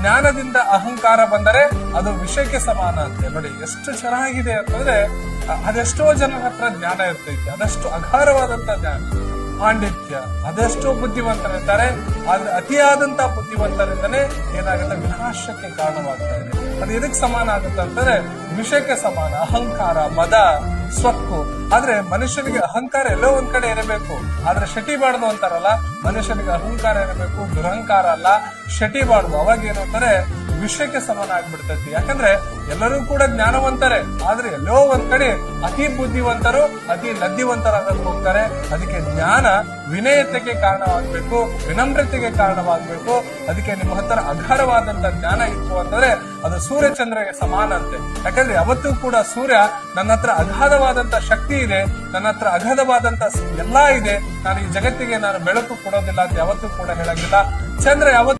ಜ್ಞಾನದಿಂದ ಅಹಂಕಾರ ಬಂದರೆ ಅದು ವಿಷಯಕ್ಕೆ ಸಮಾನ ಅಂತೆ. ನೋಡಿ, ಎಷ್ಟು ಚೆನ್ನಾಗಿದೆ ಅಂತಂದ್ರೆ, ಅದೆಷ್ಟೋ ಜನರ ಹತ್ರ ಜ್ಞಾನ ಇರ್ತೈತೆ, ಅದಷ್ಟು ಅಗಾರವಾದಂತ ಜ್ಞಾನ. ಪಾಂಡಿತ್ಯ, ಅದೆಷ್ಟೋ ಬುದ್ಧಿವಂತರಿರ್ತಾರೆ ಆದ್ರೆ ಅತಿಯಾದಂತ ಬುದ್ಧಿವಂತರಿಂದನೇ ಏನಾಗುತ್ತೆ, ವಿನಾಶಕ್ಕೆ ಕಾರಣವಾಗ್ತಾ ಇದೆ. ಅದು ಎದಕ್ಕೆ ಸಮಾನ ಆಗುತ್ತೆ ಅಂತಂದ್ರೆ, ವಿಷಯಕ್ಕೆ ಸಮಾನ, ಅಹಂಕಾರ, ಮದ ಸ್ವಕ್ಕು ಆದ್ರೆ ಮನುಷ್ಯನಿಗೆ ಅಹಂಕಾರ ಎಲ್ಲೋ ಒಂದ್ ಕಡೆ ಇರಬೇಕು. ಆದ್ರೆ ಶಟಿಬಾರ್ದು ಅಂತಾರಲ್ಲ, ಮನುಷ್ಯನಿಗೆ ಅಹಂಕಾರ ಇರಬೇಕು, ದುರಹಂಕಾರ ಅಲ್ಲ, ಶಟಿ ಬಾಡ್ದು. ಅವಾಗ ಏನು ಅಂತಾರೆ ವಿಷಯಕ್ಕೆ ಸಮಾನ ಆಗ್ಬಿಡ್ತೈತಿ ಯಾಕಂದ್ರೆ ಎಲ್ಲರೂ ಕೂಡ ಜ್ಞಾನವಂತಾರೆ. ಆದ್ರೆ ಎಲ್ಲೋ ಒಂದ್ ಕಡೆ ಅತಿ ಬುದ್ಧಿವಂತರು, ಅತಿ ಲದ್ದಿವಂತರಾಗಕ್ ಹೋಗ್ತಾರೆ. ಅದಕ್ಕೆ ಜ್ಞಾನ ವಿನಯತೆಗೆ ಕಾರಣವಾಗಬೇಕು, ವಿನಮ್ರತೆಗೆ ಕಾರಣವಾಗಬೇಕು. ಅದಕ್ಕೆ ನಿಮ್ಮ ಹತ್ರ ಅಗಾರವಾದಂತ ಜ್ಞಾನ ಇತ್ತು ಅಂತಂದ್ರೆ ಅದು ಸೂರ್ಯ ಚಂದ್ರಗೆ ಸಮಾನ ಅಂತೆ. ಯಾಕಂದ್ರೆ ಯಾವತ್ತೂ ಕೂಡ ಸೂರ್ಯ ನನ್ನ ಹತ್ರ ಅಗಾಧವಾದಂತ ಶಕ್ತಿ ಇದೆ, ನನ್ನ ಹತ್ರ ಅಗಾಧವಾದಂತ ಎಲ್ಲಾ ಇದೆ. ನಾನು ಈ ಜಗತ್ತಿಗೆ ನಾನು ಬೆಳಕು ಕೊಡೋದಿಲ್ಲ ಅಂತ ಯಾವತ್ತೂ ಕೂಡ ಹೇಳಂಗಿಲ್ಲ. ಚಂದ್ರ ಯಾವತ್ತೂ